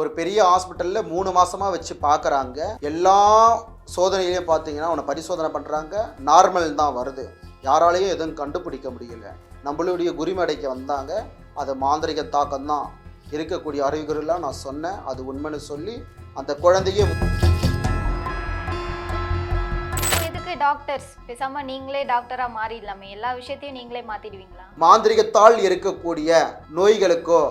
ஒரு பெரிய ஹாஸ்பிட்டலில் மூணு மாசமாக வச்சு பார்க்குறாங்க எல்லா சோதனையிலையும் பார்த்தீங்கன்னா அவனை பரிசோதனை பண்ணுறாங்க நார்மல் தான் வருது. யாராலையும் எதுவும் கண்டுபிடிக்க முடியல. நம்மளுடைய குருமடைக்கு வந்தாங்க. அது மாந்திரிக தாக்கம் தான் இருக்கக்கூடிய அறிகுறிலாம் நான் சொன்னேன். அது உண்மைன்னு சொல்லி அந்த குழந்தைய எதுக்கு டாக்டர்ஸ் பேசாம நீங்களே டாக்டரா மாறிடலாமே. எல்லா விஷயத்தையும் நீங்களே மாத்திடுவீங்களா? மாந்திரிகத்தால் இருக்கக்கூடிய நோய்களுக்கோ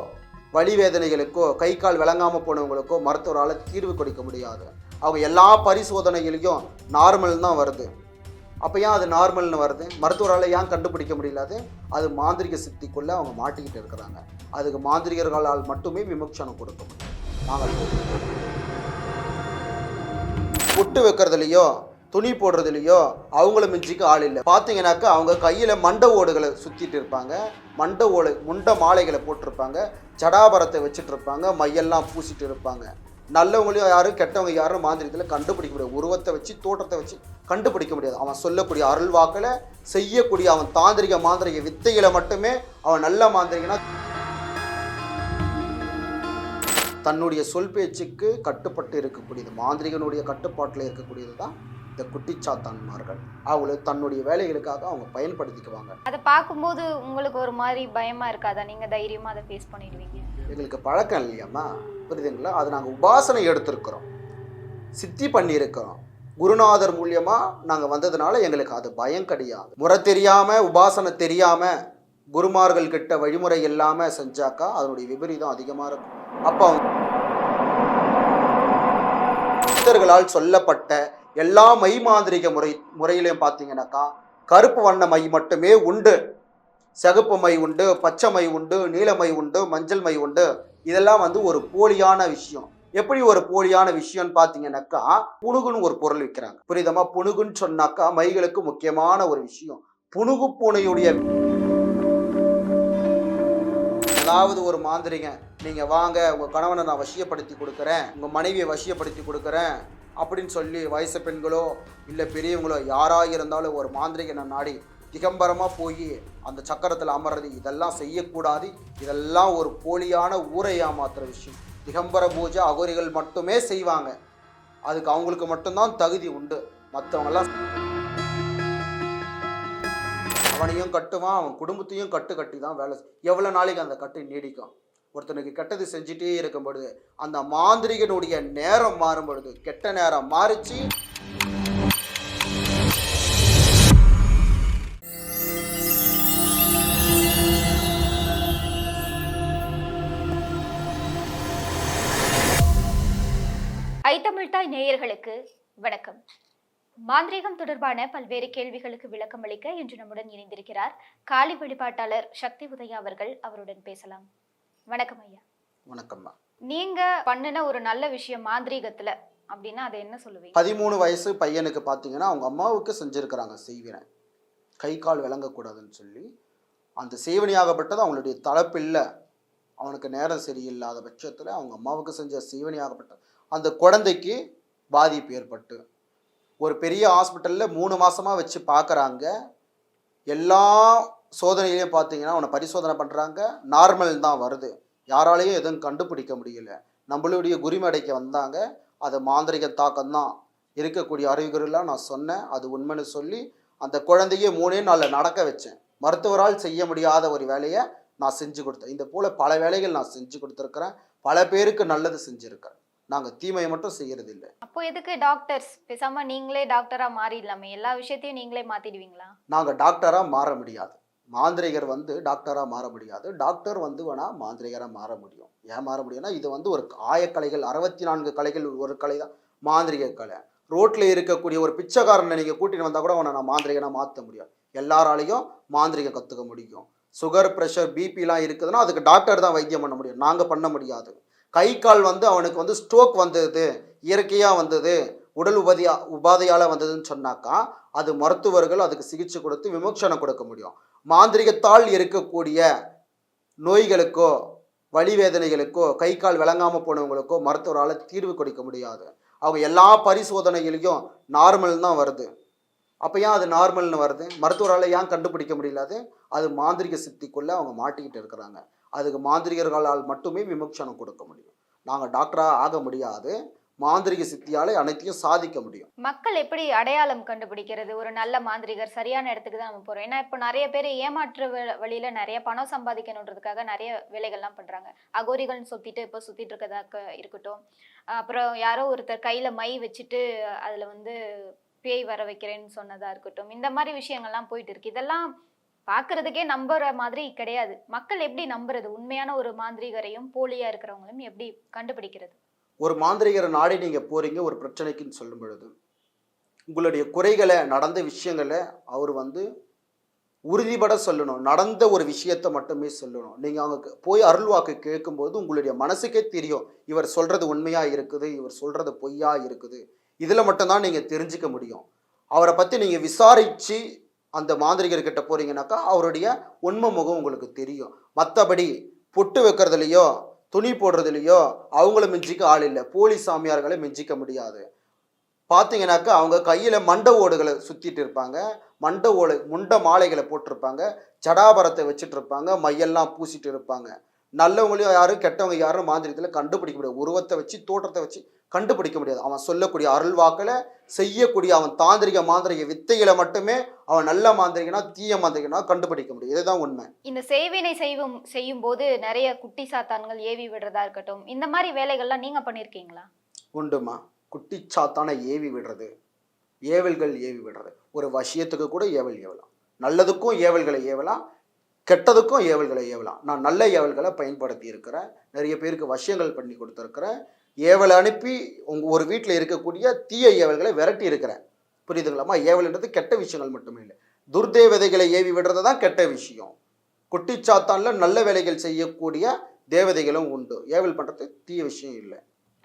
வலிவேதனைகளுக்கோ கை கால் விளங்காமல் போனவங்களுக்கோ மருத்துவரால் தீர்வு கொடுக்க முடியாது. அவங்க எல்லா பரிசோதனைகளையும் நார்மல் தான் வருது. அப்போ ஏன் அது நார்மல்னு வருது? மருத்துவரால் ஏன் கண்டுபிடிக்க முடியலாது அது? அது மாந்திரிக சித்திக்குள்ளே அவங்க மாட்டிக்கிட்டு இருக்கிறாங்க. அதுக்கு மாந்திரிகர்களால் மட்டுமே விமோச்சனம் கொடுக்க முடியும். நாங்கள் பொட்டு வைக்கிறதுலையோ துணி போடுறதுலையோ அவங்கள மிஞ்சிக்க ஆள் இல்லை. பார்த்தீங்கன்னாக்கா அவங்க கையில் மண்ட ஓடுகளை சுற்றிட்டு இருப்பாங்க. மண்ட ஓடு முண்ட மாலைகளை போட்டிருப்பாங்க. ஜடாபரத்தை வச்சுட்டு இருப்பாங்க. மையெல்லாம் பூசிட்டு இருப்பாங்க. நல்லவங்களையும் யாரும் கெட்டவங்க யாரும் மாந்திரத்தில் கண்டுபிடிக்க முடியாது. உருவத்தை வச்சு தோற்றத்தை வச்சு கண்டுபிடிக்க முடியாது. அவன் சொல்லக்கூடிய அருள் செய்யக்கூடிய அவன் தாந்திரிக மாந்திரிக வித்தைகளை மட்டுமே அவன் நல்ல மாந்திரிகனா தன்னுடைய சொல் பேச்சுக்கு கட்டுப்பட்டு இருக்கக்கூடியது மாந்திரிகனுடைய கட்டுப்பாட்டில் இருக்கக்கூடியது தான் இந்த குட்டிச்சாத்தான்மார்கள். அவங்கள தன்னுடைய வேலைகளுக்காக அவங்க பயன்படுத்திக்குவாங்க. அதை பார்க்கும்போது உங்களுக்கு ஒரு மாதிரி பயமா இருக்காதா? நீங்க தைரியமா அதை ஃபேஸ் பண்ணிடுவீங்க. எங்களுக்கு பழக்கம் இல்லையாம்மா. புரியுதுங்களா? அது நாங்கள் உபாசனை எடுத்திருக்கிறோம். சித்தி பண்ணியிருக்கிறோம். குருநாதர் மூலியமாக நாங்கள் வந்ததுனால எங்களுக்கு அது பயம் கிடையாது. முறை தெரியாமல் உபாசனை தெரியாமல் குருமார்கள் கிட்ட வழிமுறை இல்லாமல் செஞ்சாக்கா அதனுடைய விபரீதம் அதிகமாக இருக்கும். அப்போ அவங்க சித்தர்களால் சொல்லப்பட்ட எல்லா மை மாந்திரிக முறை முறையிலையும் பார்த்தீங்கன்னாக்கா கருப்பு வண்ண மை மட்டுமே உண்டு. சகுப்பு மை உண்டு பச்சை மை உண்டு நீலமை உண்டு மஞ்சள் மை உண்டு. இதெல்லாம் வந்து ஒரு போலியான விஷயம். எப்படி ஒரு போலியான விஷயம்னு பார்த்தீங்கன்னாக்கா புணுகுன்னு ஒரு பொருள் விற்கிறாங்க புரியுதமா புணுகுன்னு சொன்னாக்கா மைகளுக்கு முக்கியமான ஒரு விஷயம். புணுகு பூனையுடைய அதாவது ஒரு மாந்திரிங்க நீங்க வாங்க உங்க கணவனை நான் வசியப்படுத்தி கொடுக்குறேன் உங்க மனைவியை வசியப்படுத்தி கொடுக்குறேன் அப்படின்னு சொல்லி வயசு பெண்களோ இல்லை பெரியவங்களோ யாராக இருந்தாலும் ஒரு மாந்திரிகனை நாடி திகம்பரமாக போய் அந்த சக்கரத்தில் அமர்றது இதெல்லாம் செய்யக்கூடாது. இதெல்லாம் ஒரு போலியான ஊரை ஏமாத்துற விஷயம். திகம்பர பூஜை அகோரிகள் மட்டுமே செய்வாங்க. அதுக்கு அவங்களுக்கு மட்டும்தான் தகுதி உண்டு. மற்றவங்கெல்லாம் அவனையும் கட்டுவான் அவன் குடும்பத்தையும் கட்டு கட்டி தான் வேலை செய்- எவ்வளோ நாளைக்கு அந்த கட்டு நீடிக்கும்? ஒருத்தனுக்கு கெட்டது செஞ்சுட்டே இருக்கும் பொழுது அந்த மாந்திரிகனுடைய நேரம் மாறும் பொழுது கெட்ட நேரம் மாறிச்சு. ஐத்தமிழ்தாய் நேயர்களுக்கு வணக்கம். மாந்திரீகம் தொடர்பான பல்வேறு கேள்விகளுக்கு விளக்கம் அளிக்க இன்று நம்முடன் இணைந்திருக்கிறார் காளி வழிபாட்டாளர் சக்தி உதயா அவர்கள் அவருடன் பேசலாம். வணக்கம் ஐயா. வணக்கம்மா. நீங்க பண்ணின ஒரு நல்ல விஷயம் மாந்திரீகத்துல அப்படின்னா அதை என்ன சொல்லுவீங்க? பதிமூணு வயசு பையனுக்கு பார்த்தீங்கன்னா அவங்க அம்மாவுக்கு செஞ்சுருக்கிறாங்க செய்வினை. கை கால் விளங்கக்கூடாதுன்னு சொல்லி அந்த செய்வனியாகப்பட்டது அவங்களுடைய தலைப்பில்லை அவனுக்கு நேரம் சரியில்லாத பட்சத்தில் அவங்க அம்மாவுக்கு செஞ்ச செய்வனியாகப்பட்டது. அந்த குழந்தைக்கு பாதிப்பு ஏற்பட்டு ஒரு பெரிய ஹாஸ்பிட்டலில் மூணு மாசமாக வச்சு பார்க்குறாங்க எல்லா சோதனையிலையும் பார்த்தீங்கன்னா அவனை பரிசோதனை பண்ணுறாங்க நார்மல் தான் வருது. யாராலையும் எதுவும் கண்டுபிடிக்க முடியல. நம்மளுடைய குருமடைக்கு வந்தாங்க. அது மாந்திரிக தாக்கம் தான் இருக்கக்கூடிய அறிகுறிலாம் நான் சொன்னேன். அது உண்மைன்னு சொல்லி அந்த குழந்தைய மூணே நாளில் நடக்க வச்சேன். மருத்துவரால் செய்ய முடியாத ஒரு வேலையை நான் செஞ்சு கொடுத்தேன். இந்த போல் பல வேலைகள் நான் செஞ்சு கொடுத்துருக்குறேன். பல பேருக்கு நல்லது செஞ்சுருக்கேன் நாங்கள் தீமையை மட்டும் செய்யறது இல்லை அப்போ எதுக்கு டாக்டர்ஸ் பேசாம நீங்களே டாக்டரா மாறிடலாமே. எல்லா விஷயத்தையும் நீங்களே மாத்திடுவீங்களா? நாங்கள் டாக்டராக மாற முடியாது. மாந்திரிகர் வந்து டாக்டராக மாற முடியாது. டாக்டர் வந்து வேணால் மாந்திரிகராக மாற முடியும். ஏன் மாற முடியும்னா இது வந்து ஒரு ஆயக்கலைகள் அறுபத்தி நான்கு கலைகள் ஒரு கலை தான். மாந்திரிக கலை. ரோட்டில் இருக்கக்கூடிய ஒரு பிச்சைக்காரனை நீங்கள் கூட்டிட்டு வந்தால் கூட அவனை நான் மாந்திரிகனாக மாற்ற முடியும் எல்லாராலையும் மாந்திரிகம் கற்றுக்க முடியும். சுகர் ப்ரெஷர் பிபிலாம் இருக்குதுன்னா அதுக்கு டாக்டர் தான் வைத்தியம் பண்ண முடியும். நாங்கள் பண்ண முடியாது. கை கால் வந்து அவனுக்கு வந்து ஸ்ட்ரோக் வந்தது. இயற்கையாக வந்தது. உடல் உபதியா உபாதையால் வந்ததுன்னு சொன்னாக்கா அது மருத்துவர்கள் அதுக்கு சிகிச்சை கொடுத்து விமோச்சனம் கொடுக்க முடியும். மாந்திரிகத்தால் இருக்கக்கூடிய நோய்களுக்கோ வழிவேதனைகளுக்கோ கை கால் விளங்காமல் போனவங்களுக்கோ மருத்துவரால் தீர்வு கொடுக்க முடியாது. அவங்க எல்லா பரிசோதனைகளையும் நார்மல் தான் வருது. அப்போ ஏன் அது நார்மல்னு வருது? மருத்துவரால் ஏன் கண்டுபிடிக்க முடியலாது அது? அது மாந்திரிக சித்திக்குள்ளே அவங்க மாட்டிக்கிட்டு இருக்கிறாங்க. அதுக்கு மாந்திரிகர்களால் மட்டுமே விமோச்சனம் கொடுக்க முடியும். நாங்கள் டாக்டராக ஆக முடியாது. மாந்திரிக சித்தியாலே அனைத்தையும் சாதிக்க முடியும். மக்கள் எப்படி அடையாளம் கண்டுபிடிக்கிறது? ஒரு நல்ல மாந்திரிகர் சரியான இடத்துக்கு தான் நம்ம போறோம். ஏன்னா இப்போ நிறைய பேர் ஏமாற்று வழியில நிறைய பணம் சம்பாதிக்கணுன்றதுக்காக நிறைய வேலைகள்லாம் பண்றாங்க. அகோரிகள்னு சுத்திட்டு இப்போ சுத்திட்டு இருக்கதாக இருக்கட்டும். அப்புறம் யாரோ ஒருத்தர் கையில மை வச்சுட்டு அதுல வந்து பேய் வர வைக்கிறேன்னு சொன்னதா இருக்கட்டும். இந்த மாதிரி விஷயங்கள்லாம் போயிட்டு இருக்கு. இதெல்லாம் பாக்குறதுக்கே நம்புற மாதிரி கிடையாது. மக்கள் எப்படி நம்புறது? உண்மையான ஒரு மாந்திரிகரையும் போலியா இருக்கிறவங்களையும் எப்படி கண்டுபிடிக்கிறது? ஒரு மாந்திரிகரை நாடி நீங்கள் போகிறீங்க ஒரு பிரச்சனைக்குன்னு சொல்லும் பொழுது உங்களுடைய குறைகளை நடந்த விஷயங்களை அவர் வந்து உறுதிபட சொல்லணும். நடந்த ஒரு விஷயத்தை மட்டுமே சொல்லணும். நீங்கள் அவங்க போய் அருள்வாக்கு கேட்கும்போது உங்களுடைய மனசுக்கே தெரியும். இவர் சொல்கிறது உண்மையாக இருக்குது இவர் சொல்கிறது பொய்யா இருக்குது. இதில் மட்டும்தான் நீங்கள் தெரிஞ்சுக்க முடியும். அவரை பற்றி நீங்கள் விசாரித்து அந்த மாந்திரிகர்கிட்ட போகிறீங்கனாக்கா அவருடைய உண்மை முகம் உங்களுக்கு தெரியும். மற்றபடி பொட்டு வைக்கிறதுலையோ துணி போடுறதுலையோ அவங்கள மிஞ்சிக்க ஆள் இல்லை. போலி சாமியார்களை மிஞ்சிக்க முடியாது. பார்த்தீங்கன்னாக்கா அவங்க கையில் மண்ட ஓடுகளை சுற்றிட்டு இருப்பாங்க. மண்ட ஓடு முண்ட மாலைகளை போட்டிருப்பாங்க. ஜடாபரத்தை வச்சுட்டு இருப்பாங்க. மையெல்லாம் பூசிட்டு இருப்பாங்க. நல்லவங்களையும் யாரும் கெட்டவங்க யாரும் மாந்திரத்தில் கண்டுபிடிக்க முடியாது. உருவத்தை வச்சு தோற்றத்தை வச்சு கண்டுபிடிக்க முடியாது. அவன் சொல்லக்கூடிய அருள்வாக்கில் செய்யக்கூடிய அவன் தாந்திரிக மாந்திரிக வித்தைகளை மட்டுமே அவன் நல்ல மாந்திரிகனா தீய மாந்திரிகனா கண்டுபிடிக்க முடியும். இதுதான் உண்மை. இந்த செய்வினை செய்வும் செய்யும் போது நிறைய குட்டி சாத்தான்கள் ஏவி விடுறதா இருக்கட்டும் இந்த மாதிரி வேலைகள்லாம் நீங்க பண்ணிருக்கீங்களா? உண்டுமா? குட்டிச்சாத்தான ஏவி விடுறது. ஏவல்கள் ஏவி விடுறது. ஒரு விஷயத்துக்கு கூட ஏவல் ஏவலாம். நல்லதுக்கும் ஏவல்களை ஏவலாம். கெட்டதுக்கும் ஏவல்களை ஏவலாம். நான் நல்ல ஏவல்களை பயன்படுத்தி இருக்கிறேன் நிறைய பேருக்கு வசியங்கள் பண்ணி கொடுத்துருக்கிறேன். ஏவலை அனுப்பி உங்க ஒரு வீட்டில் இருக்கக்கூடிய தீய ஏவல்களை விரட்டி இருக்கிறேன் புரியுதுங்களாம்மா ஏவல்ன்றது கெட்ட விஷயங்கள் மட்டுமே இல்லை. துர்தேவதைகளை ஏவி விடுறது தான் கெட்ட விஷயம். குட்டிச்சாத்தான்ல நல்ல வேலைகள் செய்யக்கூடிய தேவதைகளும் உண்டு. ஏவல் பண்ணுறது தீய விஷயம் இல்லை.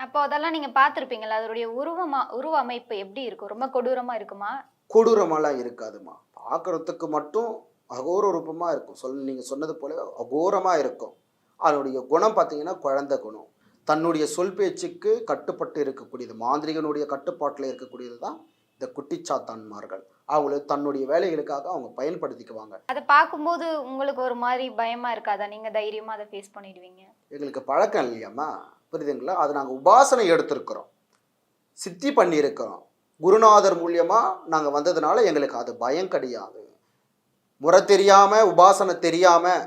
அப்போ அதெல்லாம் நீங்க பார்த்திருப்பீங்களா அதோடைய உருவமா உருவ அமைப்பு எப்படி இருக்கும்? ரொம்ப கொடூரமா இருக்குமா? கொடூரமெல்லாம் இருக்காதுமா பார்க்கறதுக்கு மட்டும் அகோர ரூபமாக இருக்கும். சொல் நீங்கள் சொன்னது போல அகோரமாக இருக்கும். அதனுடைய குணம் பார்த்தீங்கன்னா குழந்தை குணம். தன்னுடைய சொல் பேச்சுக்கு கட்டுப்பட்டு இருக்கக்கூடியது மாந்திரிகனுடைய கட்டுப்பாட்டில் இருக்கக்கூடியது தான் இந்த குட்டிச்சாத்தான்மார்கள். அவங்கள தன்னுடைய வேலைகளுக்காக அவங்க பயன்படுத்திக்குவாங்க. அதை பார்க்கும்போது உங்களுக்கு ஒரு மாதிரி பயமா இருக்காதா? நீங்க தைரியமா அதை ஃபேஸ் பண்ணிடுவீங்க. எங்களுக்கு பழக்கம் இல்லையாம்மா. புரியுதுங்களா? அது நாங்கள் உபாசனை எடுத்திருக்கிறோம். சித்தி பண்ணியிருக்கிறோம். குருநாதர் மூலியமாக நாங்கள் வந்ததுனால எங்களுக்கு அது பயம் கிடையாது. முறை தெரியாமல் உபாசனை தெரியாமல்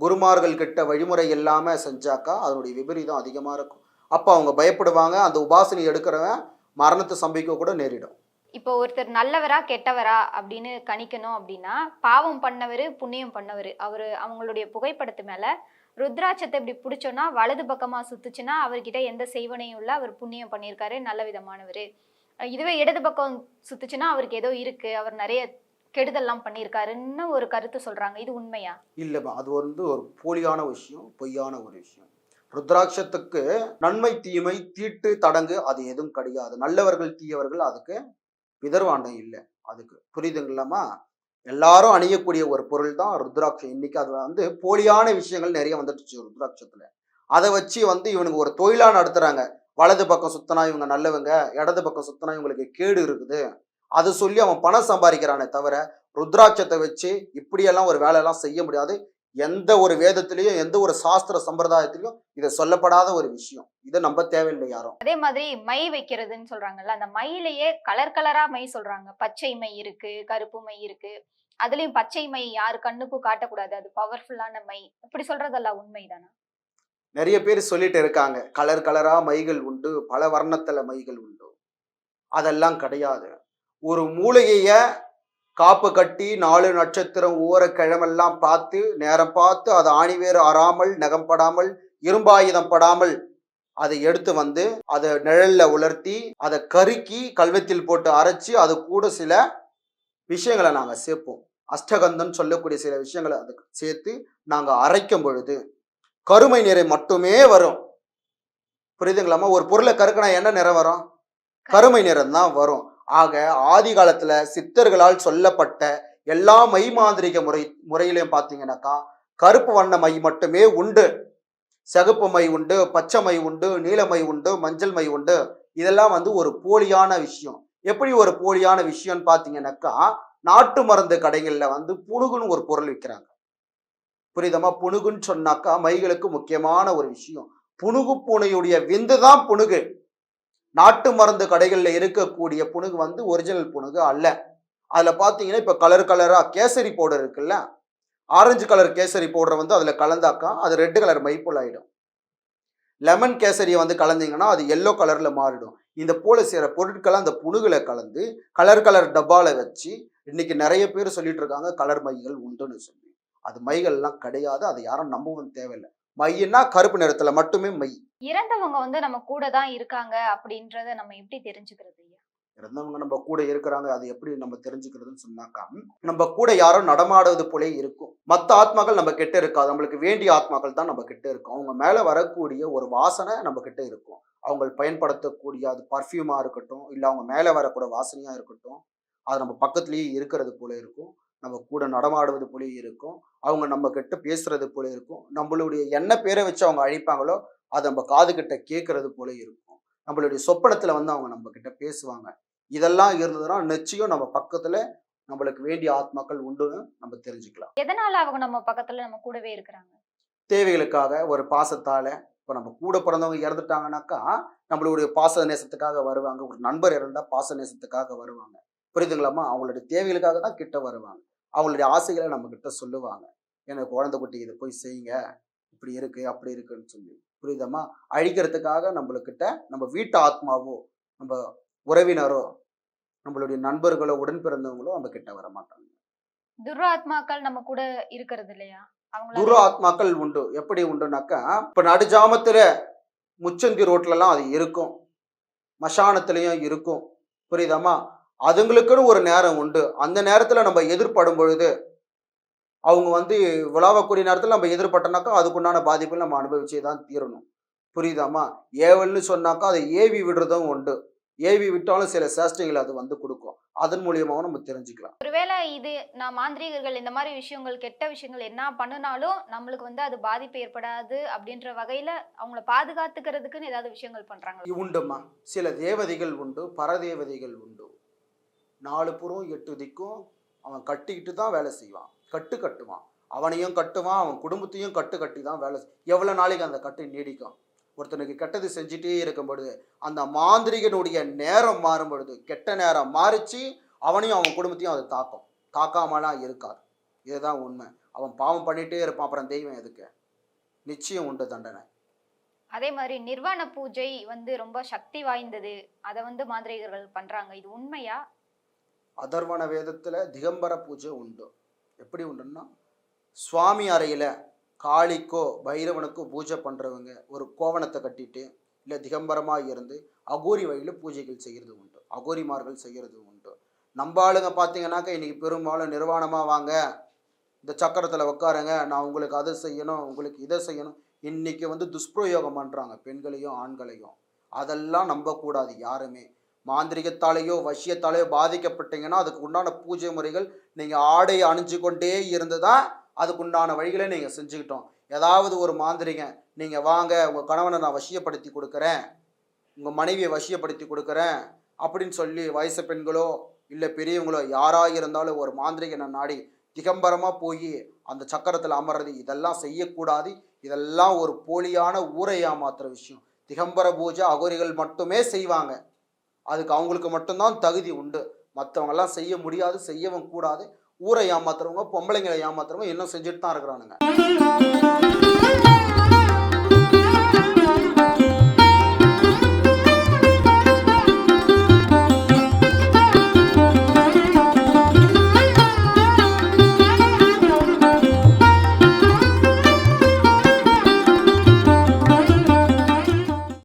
குருமார்கள் கிட்ட வழிமுறை இல்லாமல் செஞ்சாக்கா அதனுடைய விபரீதம் அதிகமாக இருக்கும். அப்போ அவங்க பயப்படுவாங்க அந்த உபாசனை எடுக்கிறவன் மரணத்தை சம்பிக்க கூட நேரிடும். இப்போ ஒருத்தர் நல்லவரா கெட்டவரா அப்படின்னு கணிக்கணும் அப்படின்னா பாவம் பண்ணவர் புண்ணியம் பண்ணவர். அவர் அவங்களுடைய புகைப்படத்து மேலே ருத்ராட்சத்தை இப்படி பிடிச்சோன்னா வலது பக்கமாக சுத்துச்சுன்னா அவர்கிட்ட எந்த செய்வனையும் இல்லை. அவர் புண்ணியம் பண்ணியிருக்காரு நல்ல விதமானவர். இதுவே இடது பக்கம் சுத்துச்சுன்னா அவருக்கு ஏதோ இருக்குது அவர் நிறைய கெடுதல்லாம் பண்ணியிருக்காருன்னு ஒரு கருத்து சொல்றாங்க? இது உண்மையா? இல்லைம்மா அது வந்து ஒரு போலியான விஷயம் பொய்யான ஒரு விஷயம். ருத்ராட்சத்துக்கு நன்மை தீமை தீட்டு தடங்கு அது எதுவும் கிடையாது. நல்லவர்கள் தீயவர்கள் அதுக்கு விதர்வாண்டம் இல்லை. அதுக்கு புரியுதுங்களாமா எல்லாரும் அணியக்கூடிய ஒரு பொருள் தான் ருத்ராட்சம். இன்னைக்கு அது வந்து போலியான விஷயங்கள் நிறைய வந்துடுச்சு ருத்ராட்சத்துல. அதை வச்சு வந்து இவனுக்கு ஒரு தொழிலா நடத்துறாங்க. வலது பக்கம் சுத்தனா இவங்க நல்லவங்க இடது பக்கம் சுத்தனா இவங்களுக்கு கேடு இருக்குது. அதை சொல்லி அவன் பணம் சம்பாதிக்கிறானே தவிர ருத்ராட்சத்தை வச்சு இப்படியெல்லாம் ஒரு வேலையெல்லாம் செய்ய முடியாது. எந்த ஒரு வேதத்திலையும் எந்த ஒரு சாஸ்திர சம்பிரதாயத்திலையும் இதை சொல்லப்படாத ஒரு விஷயம். இதை நம்ப தேவையில்லை யாரும். அதே மாதிரி மை வைக்கிறதுன்னு சொல்றாங்கல்ல அந்த மையிலேயே கலர் கலரா மை சொல்றாங்க. பச்சை மை இருக்கு கருப்பு மை இருக்கு. அதுலயும் பச்சை மை யாரு கண்ணுக்கும் காட்டக்கூடாது அது பவர்ஃபுல்லான மை. இப்படி சொல்றதெல்லாம் உண்மைதானா? நிறைய பேர் சொல்லிட்டு இருக்காங்க கலர் கலரா மைகள் உண்டு பல வர்ணத்துல மைகள் உண்டு. அதெல்லாம் கிடையாது. ஒரு மூலிகைய காப்பு கட்டி நாலு நட்சத்திரம் ஓர கிழமெல்லாம் பார்த்து நேரம் பார்த்து அது ஆணிவேர் அறாமல் நகம்படாமல் இரும்பாயுதம் படாமல் அதை எடுத்து வந்து அதை நிழல்ல உலர்த்தி அதை கருக்கி கல்வெத்தில் போட்டு அரைச்சி அது கூட சில விஷயங்களை நாங்கள் சேர்ப்போம். அஷ்டகந்தன் சொல்லக்கூடிய சில விஷயங்களை அதுக்கு சேர்த்து நாங்கள் அரைக்கும் பொழுது கருமை நிறை மட்டுமே வரும். புரியுதுங்களாமா ஒரு பொருளை கருக்கினா என்ன நிறம் வரும்? கருமை நிறம் தான் வரும். ஆக ஆதி காலத்துல சித்தர்களால் சொல்லப்பட்ட எல்லா மை மாந்திரிக முறை முறையிலையும் பார்த்தீங்கன்னாக்கா கருப்பு வண்ண மை மட்டுமே உண்டு. சகுப்பு மை உண்டு பச்சை மை உண்டு நீலமை உண்டு மஞ்சள் மை உண்டு. இதெல்லாம் வந்து ஒரு போலியான விஷயம். எப்படி ஒரு போலியான விஷயம்னு பார்த்தீங்கன்னாக்கா நாட்டு மருந்து கடைகளில் வந்து புணுகுன்னு ஒரு பொருள் விற்கிறாங்க புரிதமா புணுகுன்னு சொன்னாக்கா மைகளுக்கு முக்கியமான ஒரு விஷயம். புணுகு பூனையுடைய விந்து தான் புணுகு. நாட்டு மருந்து கடைகளில் இருக்கக்கூடிய புனுகு வந்து ஒரிஜினல் புனுகு அல்ல. அதில் பார்த்தீங்கன்னா இப்போ கலர் கலராக கேசரி பவுடர் இருக்குல்ல? ஆரஞ்சு கலர் கேசரி பவுடர் வந்து அதில் கலந்தாக்கா அது ரெட் கலர் மைப்புள் ஆகிடும் லெமன் கேசரியை வந்து கலந்தீங்கன்னா அது எல்லோ கலரில் மாறிடும். இந்த போல செய்கிற பொருட்களை அந்த புணுகில் கலந்து கலர் கலர் டப்பாவில் வச்சு இன்னைக்கு நிறைய பேர் சொல்லிட்டு இருக்காங்க கலர் மைகள் உண்டுன்னு சொல்லி. அது மைகள்லாம் கிடையாது அதை யாரும் நம்பவும் தேவையில்லை. மையன்னா கருப்பு நிறத்துல மட்டுமே மை. இறந்தவங்க வந்து நம்ம கூட தான் இருக்காங்க அப்படின்றத நம்ம எப்படி தெரிஞ்சுக்கிறது இறந்தவங்க நம்ம கூட இருக்கிறாங்க அது எப்படி நம்ம தெரிஞ்சுக்கிறதுன்னு சொன்னாக்கா நம்ம கூட யாரோ நடமாடுவது போலே இருக்கும். மற்ற ஆத்மாக்கள் நம்ம கிட்ட இருக்காது. நம்மளுக்கு வேண்டிய ஆத்மாக்கள் தான் நம்ம கிட்ட இருக்கும். அவங்க மேல வரக்கூடிய ஒரு வாசனை நம்ம கிட்ட இருக்கும். அவங்க பயன்படுத்தக்கூடிய அது பர்ஃப்யூமா இருக்கட்டும் இல்லை அவங்க மேலே வரக்கூட வாசனையா இருக்கட்டும் அது நம்ம பக்கத்துலேயே இருக்கிறது போல இருக்கும். நம்ம கூட நடமாடுவது போல இருக்கும். அவங்க நம்ம கிட்ட பேசுறது போல இருக்கும். நம்மளுடைய என்ன பேரை வச்சு அவங்க அழிப்பாங்களோ அது நம்ம காது கிட்ட கேட்கறது போல இருக்கும். நம்மளுடைய சொப்பனத்துல வந்து அவங்க நம்ம கிட்ட பேசுவாங்க. இதெல்லாம் இருந்ததுன்னா நிச்சயம் நம்ம பக்கத்துல நம்மளுக்கு வேண்டிய ஆத்மாக்கள் உண்டுன்னு நம்ம தெரிஞ்சுக்கலாம். எதனால அவங்க நம்ம பக்கத்துல நம்ம கூடவே இருக்கிறாங்க? தேவைகளுக்காக ஒரு பாசத்தால இப்போ நம்ம கூட பிறந்தவங்க இறந்துட்டாங்கனாக்கா நம்மளுடைய பாச நேசத்துக்காக வருவாங்க. ஒரு நண்பர் இறந்தா பாச நேசத்துக்காக வருவாங்க. புரியுதுங்களாம்மா? அவங்களுடைய தேவைகளுக்காக தான் கிட்ட வருவாங்க. அவங்களுடைய ஆசைகளை நம்ம கிட்ட சொல்லுவாங்க. எனக்கு குழந்தை குட்டி இதை போய் செய்யுங்க. இப்படி இருக்கு அப்படி இருக்குன்னு சொல்லி. புரியுதம்மா? அழிக்கிறதுக்காக நம்மளுக்கிட்ட நம்ம வீட்டு ஆத்மாவோ நம்ம உறவினரோ நம்மளுடைய நண்பர்களோ உடன் பிறந்தவங்களோ நம்ம கிட்ட வர மாட்டாங்க. துர்ஆத்மாக்கள் நம்ம கூட இருக்கிறது இல்லையா? துரு ஆத்மாக்கள் உண்டு. எப்படி உண்டுனாக்கா இப்ப நடுஜாமத்துல முச்சந்தி ரோட்லலாம் அது இருக்கும். மசானத்துலயும் இருக்கும். புரியுதாம்மா? அதுங்களுக்குன்னு ஒரு நேரம் உண்டு. அந்த நேரத்துல நம்ம எதிர்படும் பொழுது அவங்க வந்து விழாவக்கூடிய நேரத்தில் நம்ம எதிர்பட்டனாக்கா அதுக்குண்டான பாதிப்புகள் நம்ம அனுபவிச்சே தான் தீரணும். புரியுதாம்மா? ஏவல்னு சொன்னாக்கா அதை ஏவி விடுறதும் உண்டு. ஏவி விட்டாலும் சில சேஷ்டைகள் அது வந்து கொடுக்கும். அதன் மூலியமாகவும் நம்ம தெரிஞ்சுக்கலாம். ஒருவேளை இது நான் மாந்திரீகர்கள் இந்த மாதிரி விஷயங்கள் கெட்ட விஷயங்கள் என்ன பண்ணினாலும் நம்மளுக்கு வந்து அது பாதிப்பு ஏற்படாது அப்படின்ற வகையில அவங்கள பாதுகாத்துக்கிறதுக்குன்னு ஏதாவது விஷயங்கள் பண்றாங்க உண்டுமா சில தேவதைகள் உண்டு பரதேவதைகள் உண்டு. நாலு புறம் எட்டு திக்கும் அவன் கட்டிக்கிட்டு தான் வேலை செய்வான். கட்டு கட்டுவான். அவனையும் கட்டுவான் அவன் குடும்பத்தையும் கட்டு கட்டி தான் வேலை செய்- நாளைக்கு அந்த கட்டு நீடிக்கும்? ஒருத்தனுக்கு கெட்டது செஞ்சுட்டே இருக்கும் பொழுது அந்த மாந்திரிகனுடைய நேரம் மாறும் பொழுது கெட்ட நேரம் மாறிச்சு அவனையும் அவன் குடும்பத்தையும் அது தாக்கும். தாக்காமலாம் இருக்காது. இதுதான் உண்மை. அவன் பாவம் பண்ணிட்டே இருப்பான். அப்புறம் தெய்வம் எதுக்கு? நிச்சயம் உண்டு தண்டனை. அதே மாதிரி நிர்வாண பூஜை வந்து ரொம்ப சக்தி வாய்ந்தது. அதை வந்து மாந்திரீகர்கள் பண்றாங்க. இது உண்மையா? அதர்வண வேதத்தில் திகம்பர பூஜை உண்டு. எப்படி உண்டுன்னா சுவாமி அறையில் காளிக்கோ பைரவனுக்கோ பூஜை பண்ணுறவங்க ஒரு கோவணத்தை கட்டிட்டு இல்லை திகம்பரமாக இருந்து அகோரி வழியில் பூஜைகள் செய்கிறது உண்டு. அகோரிமார்கள் செய்கிறது உண்டு. நம்ம ஆளுங்க பார்த்தீங்கன்னாக்கா இன்றைக்கி பெரும்பாலும் நிர்வாணமாக வாங்க இந்த சக்கரத்தில் உட்காருங்க நான் உங்களுக்கு அதை செய்யணும் உங்களுக்கு இதை செய்யணும். இன்றைக்கி வந்து துஷ்பிரயோகம் பண்ணுறாங்க பெண்களையும் ஆண்களையும். அதெல்லாம் நம்பக்கூடாது யாருமே. மாந்திரிகத்தாலேயோ வசியத்தாலேயோ பாதிக்கப்பட்டீங்கன்னா அதுக்கு உண்டான பூஜை முறைகள் நீங்கள் ஆடையை அணிஞ்சு கொண்டே இருந்து தான் அதுக்கு உண்டான வழிகளை நீங்கள் செஞ்சுக்கிட்டோம். ஏதாவது ஒரு மாந்திரிகன் நீங்கள் வாங்க உங்கள் கணவனை நான் வசியப்படுத்தி கொடுக்குறேன் உங்கள் மனைவியை வசியப்படுத்தி கொடுக்குறேன் அப்படின்னு சொல்லி வயசு பெண்களோ இல்லை பெரியவங்களோ யாராக இருந்தாலும் ஒரு மாந்திரிகனை நாடி திகம்பரமாக போய் அந்த சக்கரத்தில் அமர்றது இதெல்லாம் செய்யக்கூடாது. இதெல்லாம் ஒரு போலியான ஊரை ஏமாத்துற விஷயம். திகம்பர பூஜை அகோரிகள் மட்டுமே செய்வாங்க. அதுக்கு அவங்களுக்கு மட்டும்தான் தகுதி உண்டு. மற்றவங்கெல்லாம் செய்ய முடியாது செய்யவும் கூடாது. ஊரை ஏமாத்துறவங்க பொம்பளைங்களை ஏமாத்துறவங்க இன்னும் செஞ்சுட்டு தான் இருக்கிறானுங்க.